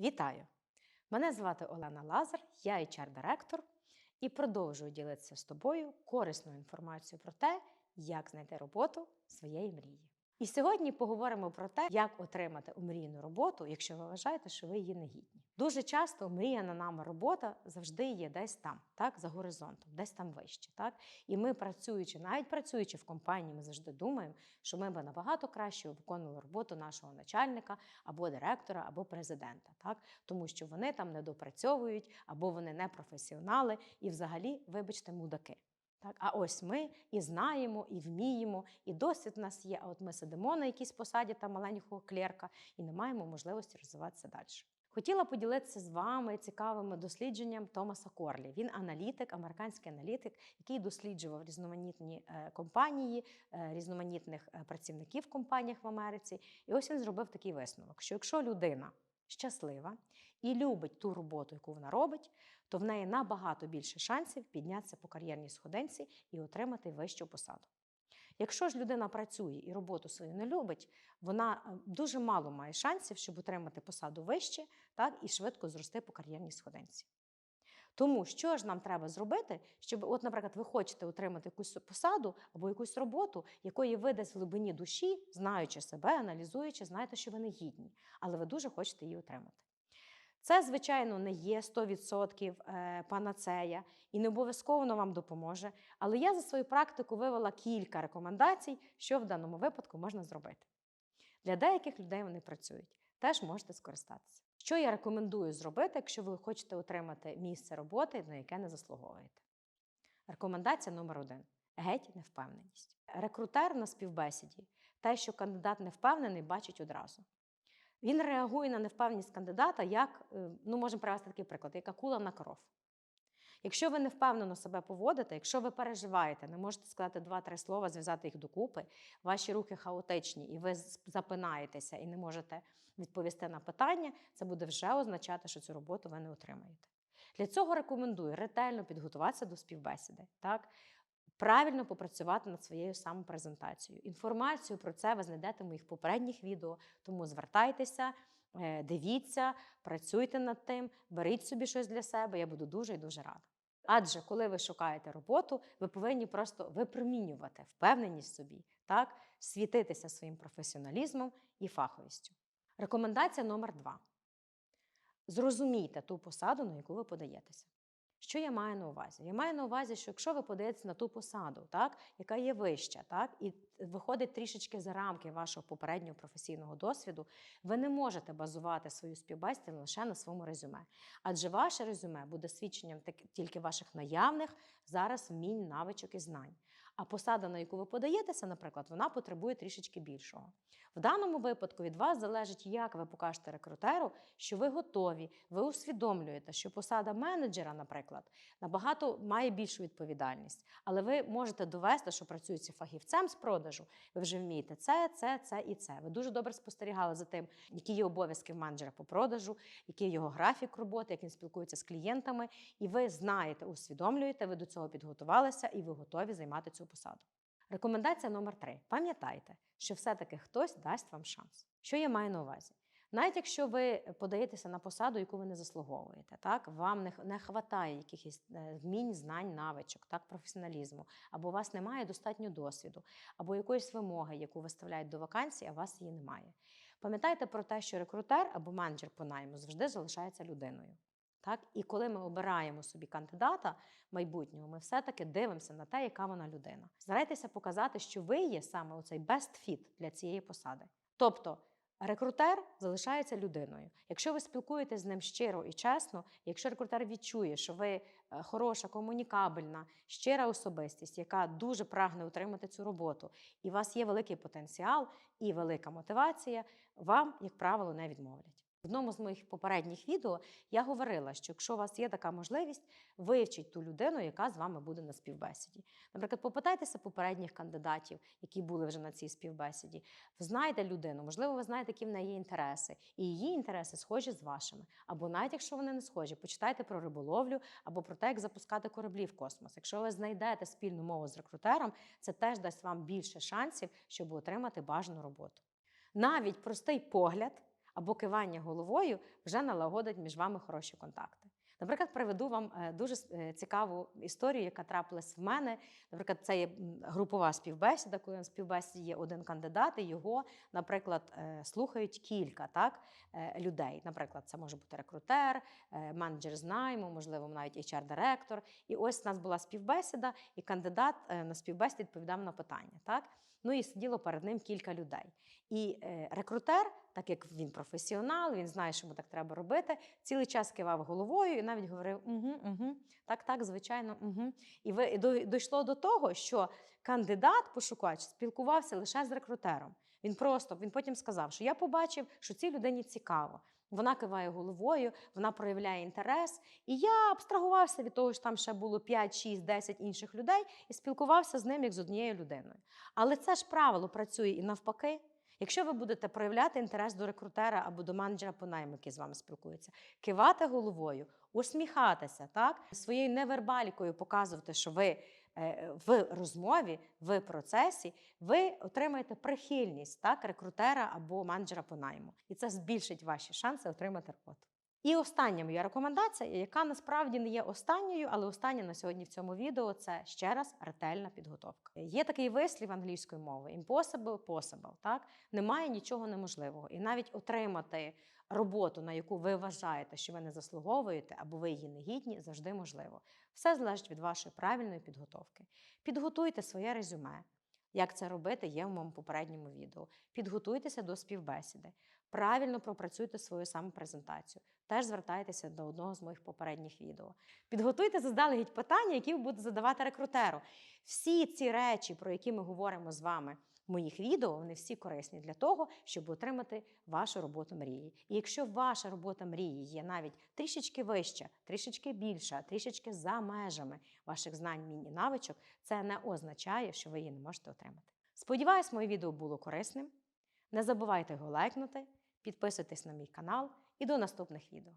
Вітаю! Мене звати Олена Лазар, я HR-директор і продовжую ділитися з тобою корисною інформацією про те, як знайти роботу своєї мрії. І сьогодні поговоримо про те, як отримати омрійну роботу, якщо ви вважаєте, що ви її не гідні. Дуже часто мріяна нами робота завжди є десь там, так за горизонтом, десь там вище. Так і ми працюючи, навіть працюючи в компанії, ми завжди думаємо, що ми би набагато краще виконували роботу нашого начальника або директора, або президента, так тому що вони там не допрацьовують, або вони не професіонали, і взагалі, вибачте, мудаки. Так, а ось ми і знаємо, і вміємо, і досвід у нас є. А от ми сидимо на якійсь посаді там маленького клерка і не маємо можливості розвиватися далі. Хотіла поділитися з вами цікавими дослідженням Томаса Корлі. Він аналітик, американський аналітик, який досліджував різноманітні е, компанії, е, різноманітних е, працівників в компаніях в Америці. І ось він зробив такий висновок: що якщо людина щаслива і любить ту роботу, яку вона робить, то в неї набагато більше шансів піднятися по кар'єрній сходинці і отримати вищу посаду. Якщо ж людина працює і роботу свою не любить, вона е, дуже мало має шансів, щоб отримати посаду вище, так і швидко зрости по кар'єрній сходинці. Тому що ж нам треба зробити, щоб, от, наприклад, ви хочете отримати якусь посаду або якусь роботу, якої ви десь в глибині душі, знаючи себе, аналізуючи, знаєте, що ви не гідні, але ви дуже хочете її отримати. Це, звичайно, не є 100% е, панацея і не обов'язково вам допоможе. Але я за свою практику вивела кілька рекомендацій, що в даному випадку можна зробити. Для деяких людей вони працюють, теж можете скористатися. Що я рекомендую зробити, якщо ви хочете отримати місце роботи, на яке не заслуговуєте? Рекомендація номер один геть невпевненість. Рекрутер на співбесіді, те, що кандидат не впевнений, бачить одразу. Він реагує на невпевненість кандидата, як, е, ну, можемо привести такий приклад, як акула на коров. Якщо ви не впевнено себе поводите, якщо ви переживаєте, не можете сказати два-три слова, зв'язати їх докупи, ваші руки хаотичні, і ви запинаєтеся і не можете відповісти на питання, це буде вже означати, що цю роботу ви не отримаєте. Для цього рекомендую ретельно підготуватися до співбесіди. Так? Правильно попрацювати над своєю самопрезентацією. Інформацію про це ви знайдете в моїх попередніх відео, тому звертайтеся, е, дивіться, працюйте над тим, беріть собі щось для себе. Я буду дуже і дуже рада. Адже коли ви шукаєте роботу, ви повинні просто випромінювати впевненість собі, так, світитися своїм професіоналізмом і фаховістю. Рекомендація номер два: зрозумійте ту посаду, на яку ви подаєтеся. Що я маю на увазі? Я маю на увазі, що якщо ви подаєтесь на ту посаду, так, яка є вища, так, і виходить трішечки за рамки вашого попереднього професійного досвіду, ви не можете базувати свою співбесіду лише на своєму резюме. Адже ваше резюме буде свідченням тільки ваших наявних зараз вмінь, навичок і знань. А посада, на яку ви подаєтеся, наприклад, вона потребує трішечки більшого. В даному випадку від вас залежить, як ви покажете рекрутеру, що ви готові, ви усвідомлюєте, що посада менеджера, наприклад, набагато має більшу відповідальність. Але ви можете довести, що працюєте фахівцем з продажу, ви вже вмієте це, це, це і це. Ви дуже добре спостерігали за тим, які є обов'язки менеджера по продажу, який його графік роботи, як він спілкується з клієнтами, і ви знаєте, усвідомлюєте, ви до цього підготувалися і ви готові займати цю посаду. Рекомендація номер три. Пам'ятайте, що все-таки хтось дасть вам шанс. Що я маю на увазі? Навіть якщо ви подаєтеся на посаду, яку ви не заслуговуєте, так вам не не хватає якихось е, вмінь, знань, навичок, так, професіоналізму, або у вас немає достатньо досвіду, або якоїсь вимоги, яку виставляють до вакансії, а у вас її немає. Пам'ятайте про те, що рекрутер або менеджер по найму завжди залишається людиною. Так? І коли ми обираємо собі кандидата майбутнього, ми все-таки дивимося на те, яка вона людина. Старайтеся показати, що ви є саме оцей best fit для цієї посади. Тобто рекрутер залишається людиною. Якщо ви спілкуєтесь з ним щиро і чесно, якщо рекрутер відчує, що ви е, хороша, комунікабельна, щира особистість, яка дуже прагне отримати цю роботу, і у вас є великий потенціал і велика мотивація, вам, як правило, не відмовлять. В одному з моїх попередніх відео я говорила, що якщо у вас є така можливість, вивчіть ту людину, яка з вами буде на співбесіді. Наприклад, попитайтеся попередніх кандидатів, які були вже на цій співбесіді. Знайте людину, можливо, ви знаєте, які в неї інтереси, і її інтереси схожі з вашими. Або навіть якщо вони не схожі, почитайте про риболовлю або про те, як запускати кораблі в космос. Якщо ви знайдете спільну мову з рекрутером, це теж дасть вам більше шансів, щоб отримати бажану роботу. Навіть простий погляд або кивання головою вже налагодить між вами хороші контакти. Наприклад, приведу вам е, дуже е, цікаву історію, яка трапилась в мене. Наприклад, це є групова співбесіда, коли на співбесіді є один кандидат, і його, наприклад, е, слухають кілька так, людей. Наприклад, це може бути рекрутер, менеджер з найму, можливо, навіть HR-директор. І ось у нас була співбесіда, і кандидат на співбесіді відповідав на питання. Так? Ну і сиділо перед ним кілька людей. І е, рекрутер, так як він професіонал, він знає, що йому так треба робити, цілий час кивав головою і навіть говорив: угу, угу, так, так, звичайно, угу. І ви дійшло до того, що кандидат, пошукач, спілкувався лише з рекрутером. Він просто він потім сказав, що я побачив, що цій людині цікаво. Вона киває головою, вона проявляє інтерес. І я абстрагувався від того, що там ще було 5, 6, 10 інших людей, і спілкувався з ним як з однією людиною. Але це ж правило працює і навпаки. Якщо ви будете проявляти інтерес до рекрутера або до менеджера по найму, який з вами спілкується, кивати головою, усміхатися, так своєю невербалікою показувати, що ви в розмові, в процесі, ви отримаєте прихильність так, рекрутера або менеджера по найму. І це збільшить ваші шанси отримати роботу. І остання моя рекомендація, яка насправді не є останньою, але остання на сьогодні в цьому відео це ще раз ретельна підготовка. Є такий вислів англійської мови: impossible, possible. Так немає нічого неможливого, і навіть отримати роботу, на яку ви вважаєте, що ви не заслуговуєте, або ви її не гідні, завжди можливо. Все залежить від вашої правильної підготовки. Підготуйте своє резюме. Як це робити, є в моєму попередньому відео. Підготуйтеся до співбесіди. Правильно пропрацюйте свою самопрезентацію. Теж звертайтеся до одного з моїх попередніх відео. Підготуйте заздалегідь питання, які ви будете задавати рекрутеру. Всі ці речі, про які ми говоримо з вами в моїх відео, вони всі корисні для того, щоб отримати вашу роботу мрії. І якщо ваша робота мрії є навіть трішечки вища, трішечки більша, трішечки за межами ваших знань, вмінь і навичок, це не означає, що ви її не можете отримати. Сподіваюсь, моє відео було корисним. Не забувайте його лайкнути, підписуйтесь на мій канал і до наступних відео.